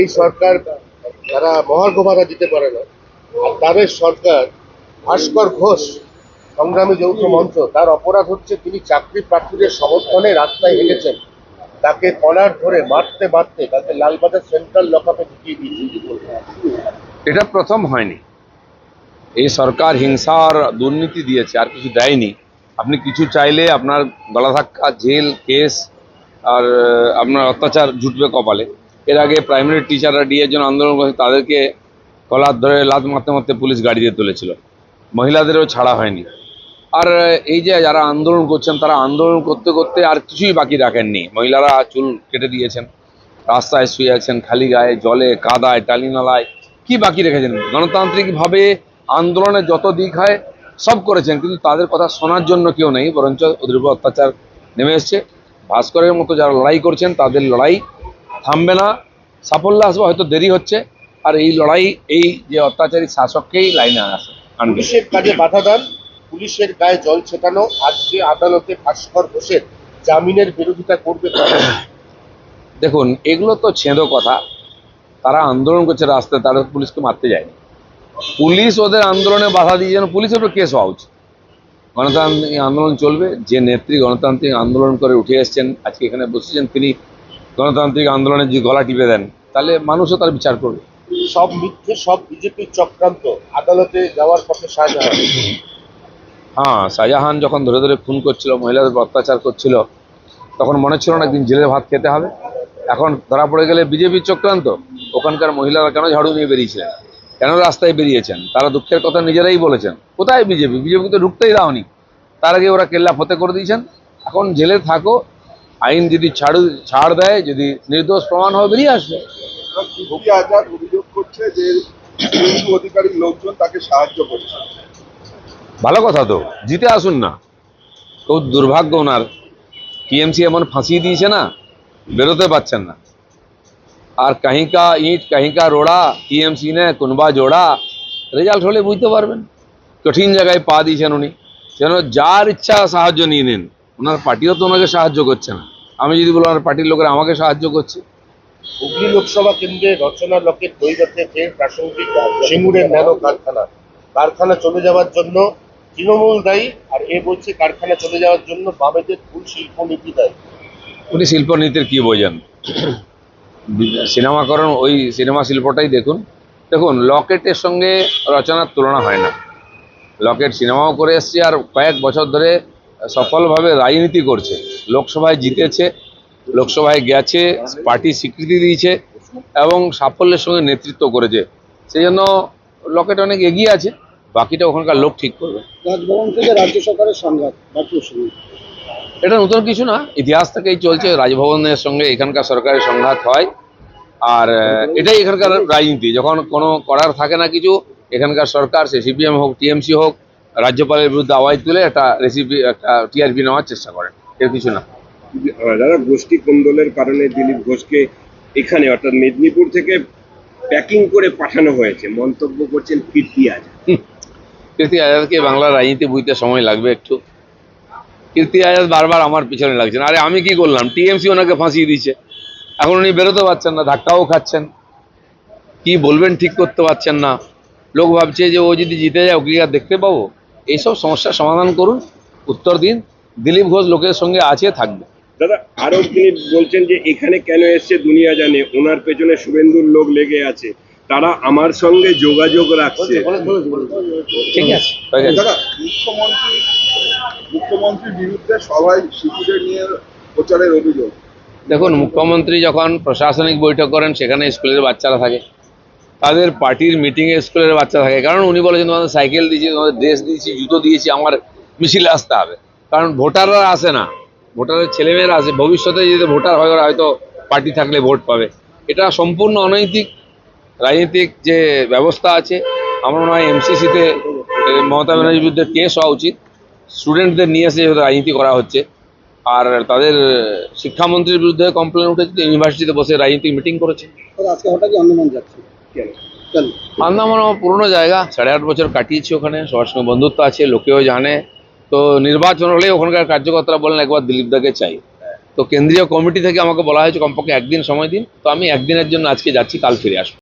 এই সরকার তারা মহার্ঘ ভাড়া দিতে পারে না, আর তাদের সরকার ভাস্কর ঘোষ, সংগ্রামী যৌথ মঞ্চ, তার অপরাধ হচ্ছে তিনি চাকরি প্রার্থীদের সমর্থনে রাস্তায় হেঁটেছেন। তাকে কলার ধরে মারতে মারতে তাকে লালবাজার সেন্ট্রাল লকআপে ঢুকিয়ে দিয়েছে। এটা প্রথম হয়নি। এই সরকার হিংসা আর দুর্নীতি দিয়েছে, আর কিছু দেয়নি। আপনি কিছু চাইলে আপনার গলা ধাক্কা, জেল, কেস, আর আপনার অত্যাচার জুটবে কপালে। এর আগে প্রাইমারি টিচাররা ডিএর জন্য আন্দোলন করেছে, তাদেরকে গলা ধরে লাত মারতে মারতে পুলিশ গাড়ি দিয়ে তুলেছিল। মহিলাদেরও ছাড়া হয়নি। আর এই যে যারা আন্দোলন করছেন, তারা আন্দোলন করতে করতে আর কিছুই বাকি রাখেননি। মহিলারা চুল কেটে দিয়েছেন, রাস্তায় শুয়ে আছেন, খালি গায়ে, জলে, কাদায়, টালিনালায়। কি বাকি রেখেছেন? গণতান্ত্রিকভাবে আন্দোলনের যত দিক হয়, সব করেছেন, কিন্তু তাদের কথা শোনার জন্য কেউ নেই, বরঞ্চ ওদের অত্যাচার নেমে এসছে। ভাস্করের মতো যারা লড়াই করছেন, তাদের লড়াই থামবে না। সাফল্য আসবে হয়তো দেরি হচ্ছে। আর এই লড়াই এই যে অত্যাচারী শাসককেই লাইনে আসে পুলিশের কাজে বাধা দান। পুলিশের গায়ে জল ছেটানো আজকে আদালতে ভাস্কর ঘোষের জামিনের বিরোধিতা করবে দেখুন এগুলো তো ছেঁদো কথা। তারা আন্দোলন করছে রাস্তায় তারা পুলিশকে মারতে যায়নি। পুলিশ ওদের আন্দোলনে বাধা দিয়ে যেন পুলিশের উপর কেস হওয়া উচিত। গণতান্ত্রিক আন্দোলন চলবে। যে নেত্রী গণতান্ত্রিক আন্দোলন করে উঠে এসছেন আজকে এখানে বসেছেন তিনি গণতান্ত্রিক আন্দোলনের যে গলা টিপে দেন তাহলে মানুষও তার বিচার করবে। সব মিথ্যে সব বিজেপির চক্রান্ত আদালতে যাওয়ার পথে শাহজাহান। হ্যাঁ শাহজাহান যখন ধরে ধরে খুন করছিল মহিলাদের অত্যাচার করছিল তখন মনে ছিল না একদিন জেলে ভাত খেতে হবে। এখন ধরা পড়ে গেলে বিজেপির চক্রান্ত ওখানকার মহিলারা কেন ঝাড়ু নিয়ে বেরিয়েছিলেন? কেন রাস্তায় বেরিয়েছেন? তারা দুঃখের কথা নিজেরাই বলেছেন। কোথায় বিজেপি বিজেপিকে তো ঢুকতেই দাওনি। তার আগে ওরা কেল্লা ফতে করে দিয়েছেন। এখন জেলে থাকো আইন যদি ছাড় ছাড় দেয় যদি নির্দোষ প্রমাণ হবে বেরিয়ে আসবে। অভিযোগ করছে যে লোকজন তাকে সাহায্য করছে। ভালো কথা তো জিতে আসুন না। খুব দুর্ভাগ্য ওনার। টিএমসি এমন ফাঁসিয়ে দিয়েছে না বেরোতে পারছেন না। আর কাহিকা ইট কাহিকা রোড়া টিএমসি নে কোনবা জোড়া রেজাল্ট হলে বুঝতে পারবেন। কঠিন জায়গায় পা দিয়েছেন উনি। যেন যার ইচ্ছা সাহায্য নিয়ে নিন। ওনার পার্টিও তো ওনাকে সাহায্য করছে না। আমি যদি বলি ওনার পার্টির লোকেরা আমাকে সাহায্য করছে। হুগলি লোকসভা কেন্দ্রে রচনা লকের দৈরথে ফের প্রাসঙ্গিক সিঙ্গুরের ন্যানো কারখানা। কারখানা চলে যাওয়ার জন্য তৃণমূল দায়ী আর এ বলছে কারখানা চলে যাওয়ার জন্য বামেদের ভুল শিল্পনীতি দায়ী। উনি শিল্পনীতির কি বোঝেন সিনেমাকরণ ওই সিনেমা শিল্পটাই দেখুন। দেখুন লকেটের সঙ্গে রচনার তুলনা হয় না। লকেট সিনেমাও করে এসছে আর কয়েক বছর ধরে সফলভাবে রাজনীতি করছে। লোকসভায় জিতেছে লোকসভায় গেছে পার্টি স্বীকৃতি দিয়েছে এবং সাফল্যের সঙ্গে নেতৃত্ব করেছে। সেই জন্য লকেট অনেক এগিয়ে আছে বাকিটা ওখানকার লোক ঠিক করবে। রাজভবন থেকে রাজ্য সরকারের সংঘাত এটা নতুন কিছু না ইতিহাস থেকেই চলছে রাজভবনের সঙ্গে এখানকার সরকারের সংঘাত হয়। আর এটাই এখানকার রাজনীতি যখন কোনো করার থাকে না কিছু এখানকার সরকার সে সিপিএম হোক টিএমসি হোক রাজ্যপালের বিরুদ্ধে আওয়াজ তুলে একটা রেসিপি একটা টিআরপি নেওয়ার চেষ্টা করেন এর কিছু না। যারা গোষ্ঠী কোন্দলের কারণে দিলীপ ঘোষকে এখানে অর্থাৎ মেদিনীপুর থেকে প্যাকিং করে পাঠানো হয়েছে। মন্তব্য করছেন কীর্তি আজাদ। কীর্তি আজাদকে বাংলার রাজনীতি বুঝতে সময় লাগবে একটু। কীর্তি আজাদ বারবার আমার পিছনে লাগছেন। আরে আমি কি করলাম? টিএমসি ওনাকে ফাঁসিয়ে দিচ্ছে এখন উনি বেরোতে পারছেন না ধাক্কাও খাচ্ছেন। কি বলবেন ঠিক করতে পারছেন না। লোক ভাবছে যে ও যদি জিতে যায় ওকে আর দেখতে পাবো? এইসব সমস্যার সমাধান করুন উত্তর দিন দিলীপ ঘোষ লোকের সঙ্গে আছে থাকবে। দাদা আরও তিনি বলছেন যে এখানে কেন এসছে দুনিয়া জানে ওনার পেছনে শুভেন্দুর লোক লেগে আছে তারা আমার সঙ্গে যোগাযোগ রাখছে। ঠিক আছে। দাদা মুখ্যমন্ত্রী মুখ্যমন্ত্রীর বিরুদ্ধে সবাই শিশুদের নিয়ে প্রচারের অভিযোগ। দেখুন মুখ্যমন্ত্রী যখন প্রশাসনিক বৈঠক করেন সেখানে স্কুলের বাচ্চারা থাকে। তাদের পার্টির মিটিংয়ে স্কুলের বাচ্চা থাকে। কারণ উনি বলেছেন, তোমাদের সাইকেল দিয়েছি, তোমাদের ড্রেস দিয়েছি, জুতো দিয়েছি, আমার মিছিলে আসতে হবে। কারণ ভোটাররা আসে না। ভোটারের ছেলেমেয়েরা আসে। ভবিষ্যতে যদি ভোটার হয়, ওরা হয়তো পার্টি থাকলে ভোট পাবে। এটা সম্পূর্ণ অনৈতিক, রাজনৈতিক যে ব্যবস্থা আছে, আমার মনে হয় এমসিসিতে মমতা ব্যানার্জির বিরুদ্ধে কেস হওয়া উচিত। স্টুডেন্টদের নিয়ে এসে যেহেতু রাজনীতি করা হচ্ছে, আর তাদের শিক্ষামন্ত্রীর বিরুদ্ধে কমপ্লেন উঠেছে ইউনিভার্সিটিতে বসে রাজনীতি মিটিং করেছে। আজকে আন্দোলন যাচ্ছে? আন্দামান আমার পুরনো জায়গা, সাড়ে আট বছর কাটিয়েছি ওখানে, সবার সঙ্গে বন্ধুত্ব আছে, লোকেও জানে। তো নির্বাচন হলে ওখানকার কার্যকর্তারা বললেন, একবার দিলীপ দাকে চাই। তো কেন্দ্রীয় কমিটি থেকে আমাকে বলা হয়েছে কমপক্ষে একদিন সময় দিন। তো আমি একদিনের জন্য আজকে যাচ্ছি, কাল ফিরে আসব।